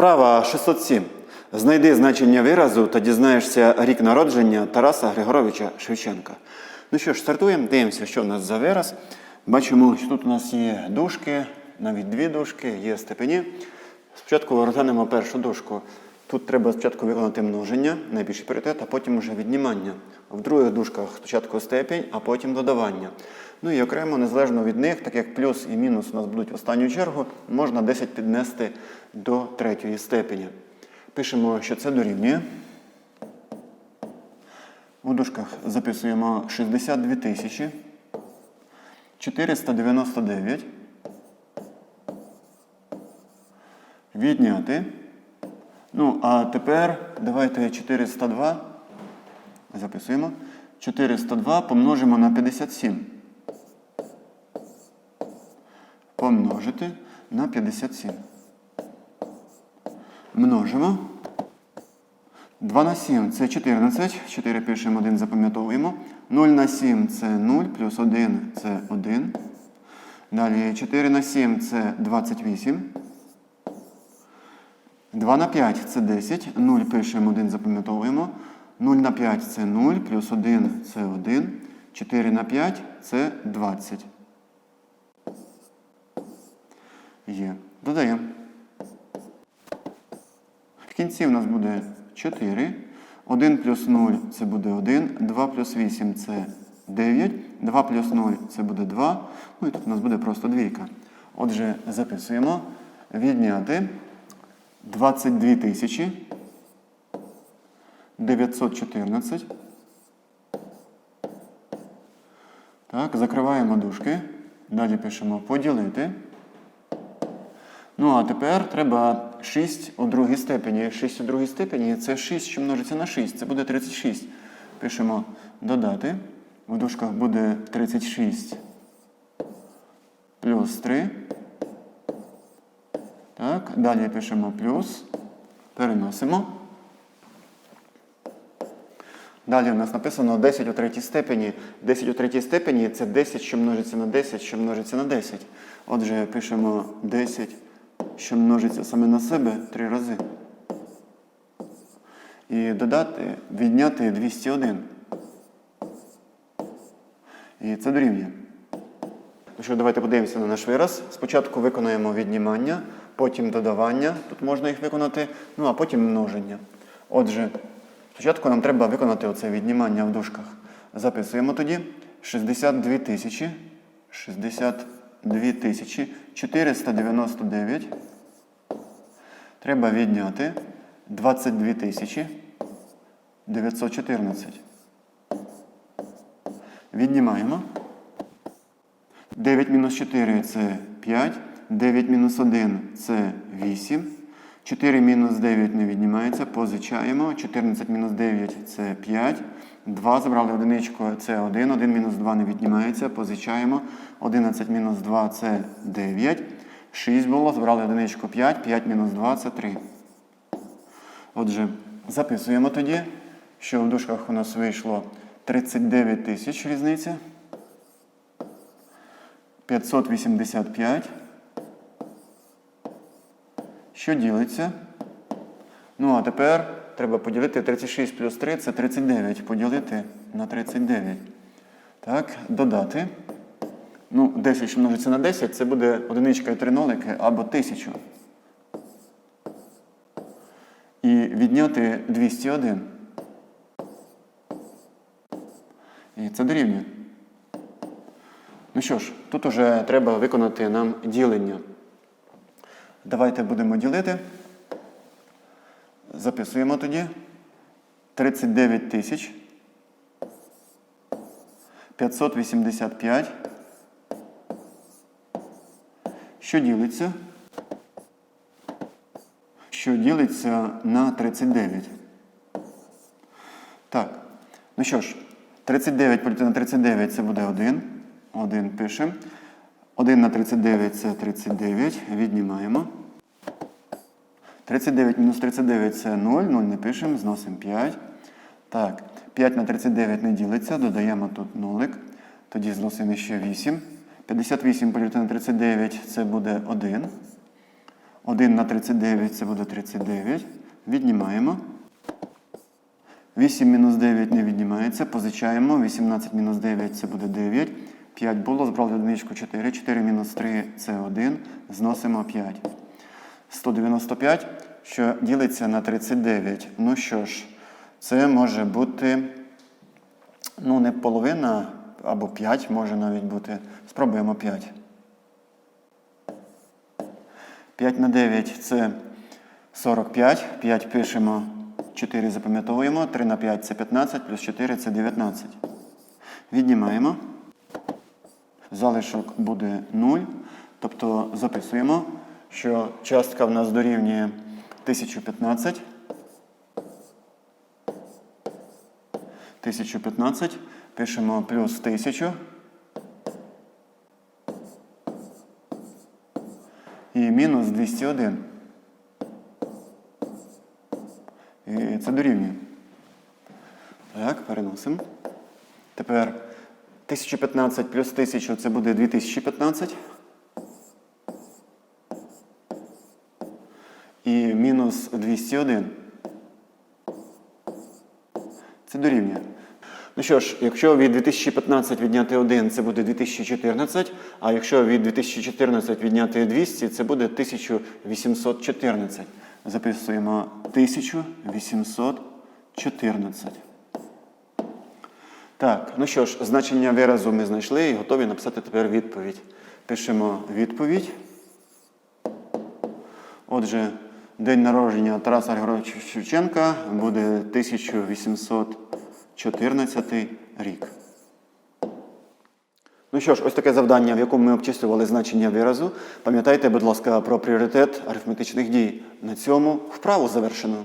Вправа 607. Знайди значення виразу та дізнаєшся рік народження Тараса Григоровича Шевченка. Ну що ж, стартуємо, дивимося, що в нас за вираз. Бачимо, що тут у нас є дужки, навіть дві дужки, є степені. Спочатку розглянемо першу дужку. Тут треба спочатку виконати множення, найбільший пріоритет, а потім вже віднімання. В других дужках спочатку степінь, а потім додавання. Ну і окремо, незалежно від них, так як плюс і мінус у нас будуть в останню чергу, можна 10 піднести до третьої степені. Пишемо, що це дорівнює. У дужках записуємо 62 тисячі 499. Відняти. Ну, а тепер давайте 402. Записуємо. 402 помножимо на 57. Помножити на 57. Множимо. 2 на 7 це 14. 4 пишемо, 1 запам'ятовуємо. 0 на 7 це 0, плюс 1 це 1. Далі 4 на 7 це 28. 2 на 5 це 10. 0 пишемо, 1 запам'ятовуємо. 0 на 5 це 0, плюс 1 це 1. 4 на 5 це 20. Є. Додаємо. В кінці у нас буде 4. 1 плюс 0 це буде 1. 2 плюс 8 це 9. 2 плюс 0 це буде 2. Ну і тут у нас буде просто двійка. Отже, записуємо. Відняти 22 тисячі 914. Так, закриваємо дужки. Далі пишемо поділити. Ну, а тепер треба 6 у другій степені. 6 у другій степені це 6, що множиться на 6. Це буде 36. Пишемо додати. В дужках буде 36 плюс 3. Так, далі пишемо плюс. Переносимо. Далі у нас написано 10 у третій степені. 10 у третій степені це 10, що множиться на 10, що множиться на 10. Отже, пишемо 10, що множиться саме на себе три рази. І додати, відняти 201. І це дорівнює. Ну що, давайте подивимося на наш вираз. Спочатку виконаємо віднімання, потім додавання, тут можна їх виконати, ну а потім множення. Отже, спочатку нам треба виконати оце віднімання в дужках. Записуємо тоді 62 тисячі 60. 2499. Треба відняти 22 914. Віднімаємо. 9 мінус 4 це 5. 9 мінус 1 це 8. 4 мінус 9 не віднімається. Позичаємо. 14 мінус 9 це 5. 2 забрали одиничку, це 1. 1 мінус 2 не віднімається. Позичаємо. 11 мінус 2 це 9. 6 було, забрали одиничку 5. 5 мінус 2 це 3. Отже, записуємо тоді, що в дужках у нас вийшло 39 тисяч різниця. 585. Що ділиться? Ну, а тепер треба поділити 36 плюс 3 це 39. Поділити на 39. Так, додати. Ну, 10, що множиться на 10, це буде одиничка і три нолики або 1000. І відняти 201. І це дорівнює. Ну що ж, тут уже треба виконати нам ділення. Давайте будемо ділити. Записуємо тоді 39 тисяч 585. Що ділиться? Що ділиться на 39. Так. Ну що ж, 39 поділити на 39 це буде 1. 1 пишемо. 1 на 39 це 39. Віднімаємо. 39 мінус 39 це 0. 0 не пишемо, зносимо 5. Так, 5 на 39 не ділиться, додаємо тут нолик. Тоді зносимо ще 8. 58 поділити на 39 це буде 1. 1 на 39 це буде 39. Віднімаємо. 8 мінус 9 не віднімається. Позичаємо. 18 мінус 9 це буде 9. 5 було, збрали одиничку 4. 4 мінус 3 це 1. Зносимо 5. 195, що ділиться на 39. Ну що ж, це може бути ну, не половина або 5 може навіть бути. Спробуємо 5. 5 на 9 це 45. 5 пишемо, 4 запам'ятовуємо. 3 на 5 це 15, плюс 4 це 19. Віднімаємо. Залишок буде 0. Тобто записуємо, що частка в нас дорівнює 1015. 1015. Пишемо плюс 1000. І мінус 201. І це дорівнює. Так, переносимо. Тепер 1015 плюс 1000 це буде 2015. І мінус 201. Це дорівнює. Ну що ж, якщо від 2015 відняти 1, це буде 2014, а якщо від 2014 відняти 200, це буде 1814. Записуємо 1814. Так, ну що ж, значення виразу ми знайшли і готові написати тепер відповідь. Пишемо відповідь. Отже, день народження Тараса Григоровича Шевченка буде 1814 рік. Ну що ж, ось таке завдання, в якому ми обчислювали значення виразу. Пам'ятайте, будь ласка, про пріоритет арифметичних дій. На цьому вправу завершено.